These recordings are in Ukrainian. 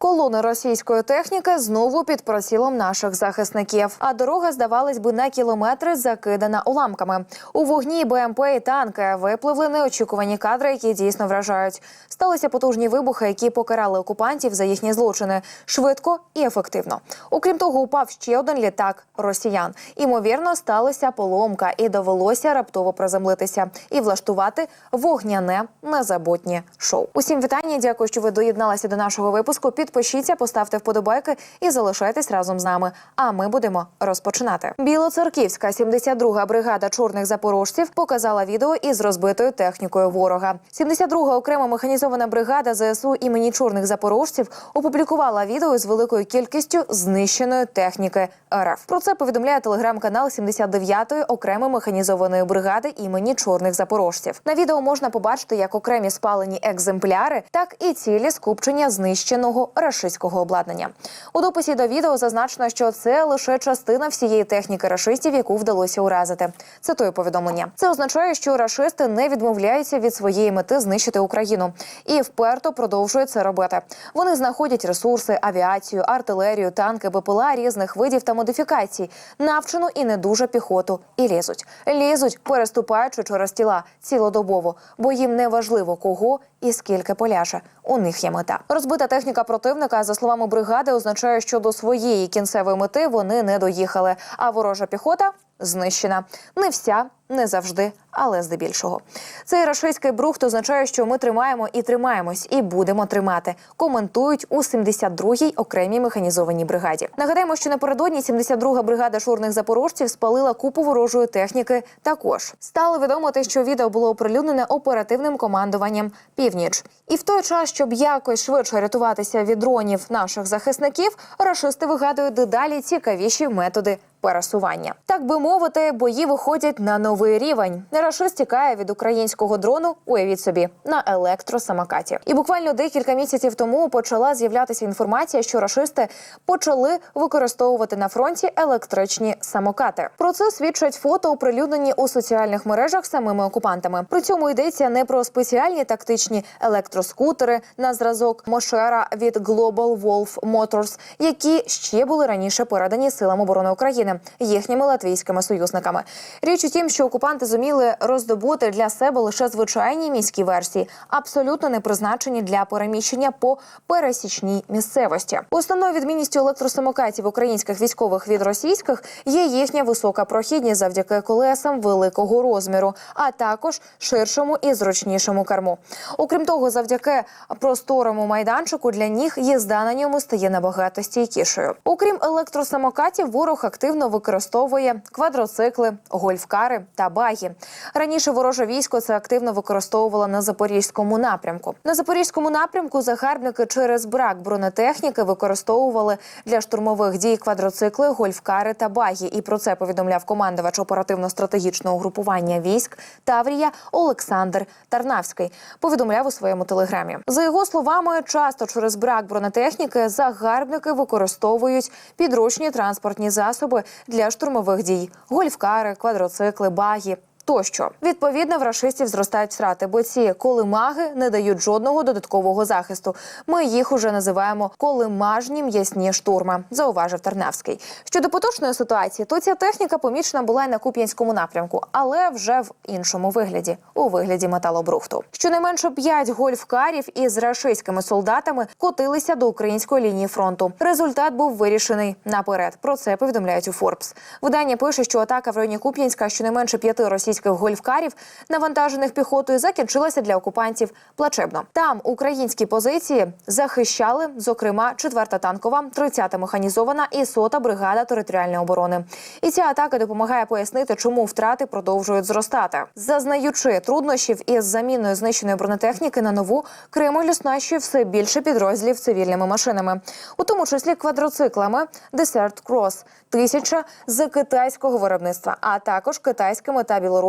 Колони російської техніки знову під прицілом наших захисників. А дорога, здавалось би, на кілометри закидана уламками. У вогні БМП і танки випливли неочікувані кадри, які дійсно вражають. Сталися потужні вибухи, які покарали окупантів за їхні злочини швидко і ефективно. Окрім того, упав ще один літак росіян. Імовірно, сталася поломка, і довелося раптово приземлитися і влаштувати вогняне незабутнє шоу. Усім вітання. Дякую, що ви доєдналися до нашого випуску. Підпишіться, поставте вподобайки і залишайтесь разом з нами. А ми будемо розпочинати. Білоцерківська 72-га бригада чорних запорожців показала відео із розбитою технікою ворога. 72-га окрема механізована бригада ЗСУ імені чорних запорожців опублікувала відео з великою кількістю знищеної техніки РФ. Про це повідомляє телеграм-канал 79-ї окремої механізованої бригади імені чорних запорожців. На відео можна побачити як окремі спалені екземпляри, так і цілі скупчення знищеного рашистського обладнання. У дописі до відео зазначено, що це лише частина всієї техніки рашистів, яку вдалося уразити. Цитую повідомлення. Це означає, що рашисти не відмовляються від своєї мети знищити Україну і вперто продовжують це робити. Вони знаходять ресурси, авіацію, артилерію, танки, БПЛА різних видів та модифікацій, навчену і не дуже піхоту, і лізуть. Лізуть, переступаючи через тіла цілодобово, бо їм не важливо кого і скільки поляже. У них є мета. Розбита техніка противника, за словами бригади, означає, що до своєї кінцевої мети вони не доїхали. А ворожа піхота знищена. Не вся, не завжди, але здебільшого. Цей рашистський брухт означає, що ми тримаємо і тримаємось, і будемо тримати. Коментують у 72-й окремій механізованій бригаді. Нагадаємо, що напередодні 72-га бригада чорних запорожців спалила купу ворожої техніки. Також стало відомо те, що відео було оприлюднене оперативним командуванням Північ. І в той час, щоб якось швидше рятуватися від дронів наших захисників, рашисти вигадують дедалі цікавіші методи пересування. Так би мовити, бої виходять на новий рівень. Рашист тікає від українського дрону. Уявіть собі на електросамокаті. І буквально декілька місяців тому почала з'являтися інформація, що рашисти почали використовувати на фронті електричні самокати. Про це свідчать фото, оприлюднені у соціальних мережах самими окупантами. При цьому йдеться не про спеціальні тактичні електроскутери на зразок Мошера від Global Wolf Motors, які ще були раніше передані силам оборони України їхніми латвійськими союзниками. Річ у тім, що окупанти зуміли роздобути для себе лише звичайні міські версії, абсолютно не призначені для переміщення по пересічній місцевості. Основною відмінністю електросамокатів українських військових від російських є їхня висока прохідність завдяки колесам великого розміру, а також ширшому і зручнішому керму. Окрім того, завдяки просторому майданчику для ніг їзда на ньому стає набагато стійкішою. Окрім електросамокатів, ворог активно використовує квадроцикли, гольфкари та багі. Раніше вороже військо це активно використовувало на запорізькому напрямку. На запорізькому напрямку загарбники через брак бронетехніки використовували для штурмових дій квадроцикли, гольфкари та багі. І про це повідомляв командувач оперативно-стратегічного групування військ Таврія Олександр Тарнавський. Повідомляв у своєму телеграмі. За його словами, часто через брак бронетехніки загарбники використовують підручні транспортні засоби для штурмових дій: гольфкари, квадроцикли, багі уваги. Тощо відповідно в рашистів зростають втрати, бо ці колимаги не дають жодного додаткового захисту. Ми їх уже називаємо колимажні м'ясні штурми, зауважив Тарнавський. Щодо поточної ситуації, то ця техніка помічена була й на Куп'янському напрямку, але вже в іншому вигляді у вигляді металобрухту. Щонайменше п'ять гольфкарів із рашистськими солдатами котилися до української лінії фронту. Результат був вирішений наперед. Про це повідомляють у Форбс. Видання пише, що атака в районі Куп'янська щонайменше п'яти російських гольфкарів, навантажених піхотою, закінчилася для окупантів плачебно. Там українські позиції захищали, зокрема, 4-та танкова, 30-та механізована і 100-та бригада територіальної оборони. І ця атака допомагає пояснити, чому втрати продовжують зростати. Зазнаючи труднощів із заміною знищеної бронетехніки на нову, Кремль оснащує все більше підрозділів цивільними машинами, у тому числі квадроциклами Desert Cross, тисяча з китайського виробництва, а також китайськими та білоруськими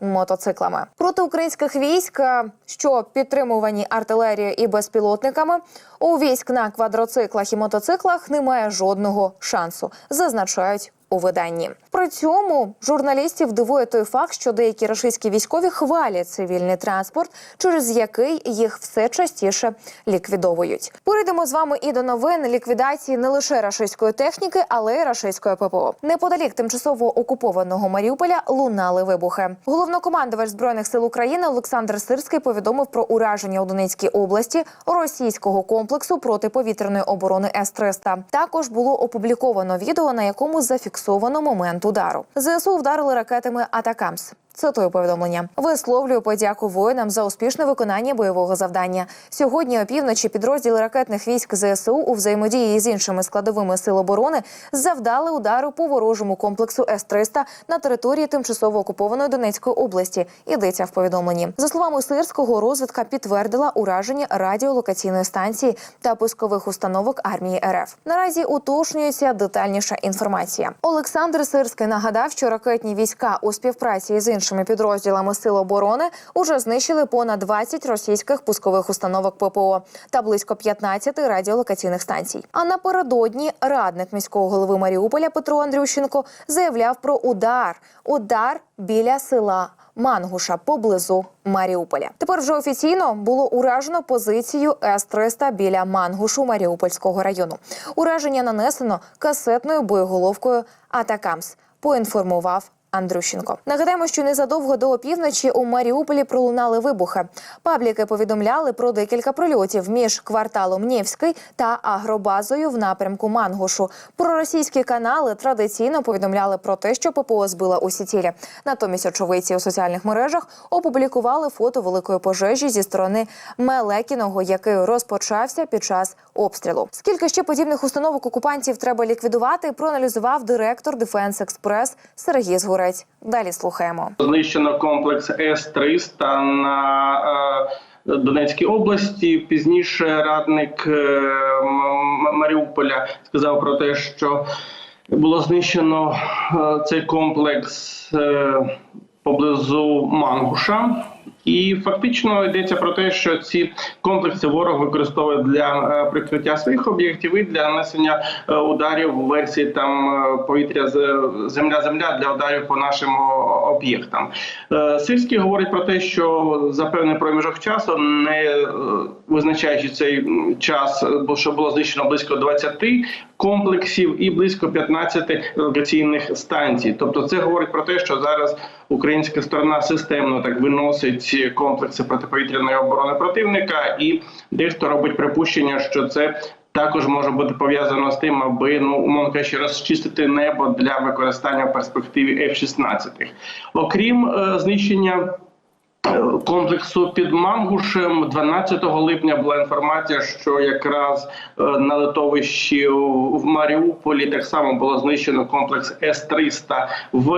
мотоциклами. Проти українських військ, е, що підтримувані артилерією і безпілотниками, у військ на квадроциклах і мотоциклах немає жодного шансу, зазначають у виданні. При цьому журналістів дивує той факт, що деякі рашистські військові хвалять цивільний транспорт, через який їх все частіше ліквідовують. Перейдемо з вами і до новин ліквідації не лише рашистської техніки, але й рашистської ППО. Неподалік тимчасово окупованого Маріуполя лунали вибухи. Головнокомандувач збройних сил України Олександр Сирський повідомив про ураження у Донецькій області російського комплексу протиповітряної оборони С-300. Також було опубліковано відео, на якому зафіксовано момент удару. ЗСУ вдарили ракетами Атакамс. Цитую повідомлення. Висловлюю подяку воїнам за успішне виконання бойового завдання. Сьогодні опівночі підрозділи ракетних військ ЗСУ у взаємодії з іншими складовими сил оборони завдали удару по ворожому комплексу С-300 на території тимчасово окупованої Донецької області. Йдеться в повідомленні. За словами Сирського, розвідка підтвердила ураження радіолокаційної станції та пускових установок армії РФ. Наразі уточнюється детальніша інформація. Олександр Сирський нагадав, що ракетні війська у співпраці з іншими підрозділами сил оборони уже знищили понад 20 російських пускових установок ППО та близько 15 радіолокаційних станцій. А напередодні радник міського голови Маріуполя Петро Андрющенко заявляв про удар. Удар біля села. Мангуша поблизу Маріуполя. Тепер вже офіційно було уражено позицію С-300 біля Мангушу Маріупольського району. Ураження нанесено касетною боєголовкою Атакамс. Поінформував. Андрющенко нагадаємо, що незадовго до опівночі у Маріуполі пролунали вибухи. Пабліки повідомляли про декілька прильотів між кварталом Нєвський та агробазою в напрямку Мангушу. Проросійські канали традиційно повідомляли про те, що ППО збила усі цілі. Натомість очевидці у соціальних мережах опублікували фото великої пожежі зі сторони Мелекіного, який розпочався під час обстрілу. Скільки ще подібних установок окупантів треба ліквідувати? Проаналізував директор Дефенс Експрес Сергій Згурець. Далі слухаємо. Знищено комплекс С-300 на е, Донецькій області. Пізніше радник е, Маріуполя сказав про те, що було знищено е, цей комплекс поблизу Мангуша. І фактично йдеться про те, що ці комплекси ворог використовує для е, прикриття своїх об'єктів і для нанесення е, ударів в версії там е, повітря земля-земля для ударів по нашим об'єктам. Сирський говорить про те, що за певний проміжок часу, не визначаючи цей час, бо що було знищено близько 20 комплексів і близько 15 локаційних станцій. Тобто, це говорить про те, що зараз українська сторона системно так виносить комплекси протиповітряної оборони противника, і дехто робить припущення, що це. Також може бути пов'язано з тим, аби ну умовно кажучи, розчистити небо для використання в перспективі F-16. Окрім е, знищення е, комплексу під Мангушем, 12 липня була інформація, що якраз е, на литовищі в Маріуполі так само було знищено комплекс С-300 В.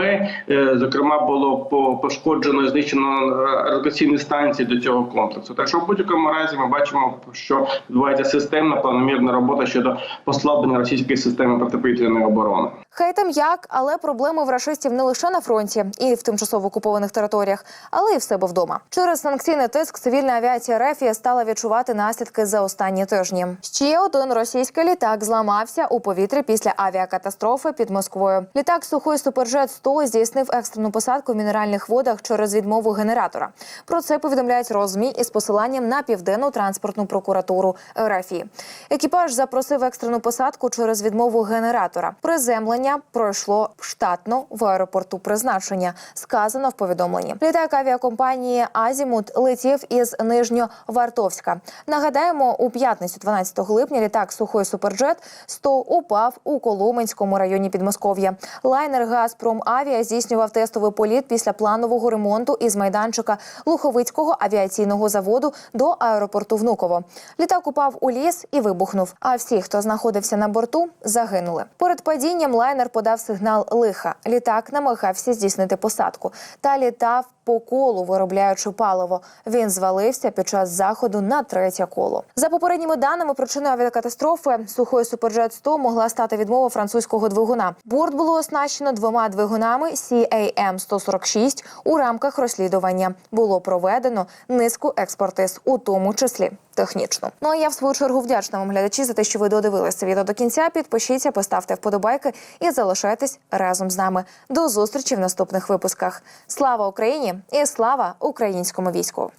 Е, Зокрема, було по- пошкоджено і знищено е, радіаційні станції до цього комплексу. Так що в будь-якому разі ми бачимо, що відбувається системна планомірна робота щодо послаблення російської системи протиповітряної оборони. Хай там як, але проблеми в рашистів не лише на фронті і в тимчасово окупованих територіях, але й в себе вдома. Через санкційний тиск цивільна авіація Рефія стала відчувати наслідки за останні тижні. Ще один російський літак зламався у повітрі після авіакатастрофи під Москвою. Літак сухой суперджет 100 здійснив екстрену посадку в мінеральних водах через відмову генератора. Про це повідомляють розмі із посиланням на південну транспортну прокуратуру РФІ. Екіпаж запросив екстрену посадку через відмову генератора. Приземлення пройшло штатно в аеропорту призначення. Сказано в повідомленні. Літак авіакомпанії Азімут летів із Нижньовартовська. Нагадаємо, у п'ятницю, 12 липня, літак сухой суперджет 100 упав у Коломенському районі Підмосков'я. Лайнер Газпром Авіа здійснював тестовий політ після планового ремонту із майданчика Луховицького авіаційного заводу до аеропорту Внуково. Літак упав у ліс і вибухнув. А всі, хто знаходився на борту, загинули. Перед падінням лайнер подав сигнал лиха. Літак намагався здійснити посадку та літав по колу, виробляючи паливо. Він звалився під час заходу на третє коло. За попередніми даними, причиною авіакатастрофи сухої суперджет 100 могла стати відмова французького двигуна. Борт було оснащено двома двигунами CAM-146 у рамках розслідування. Було проведено низку експертиз, у тому числі технічну. Ну а я в свою чергу вдячна вам глядачі за те, що ви додивилися це відео до кінця. Підпишіться, поставте вподобайки і залишайтесь разом з нами. До зустрічі в наступних випусках. Слава Україні і слава українському війську!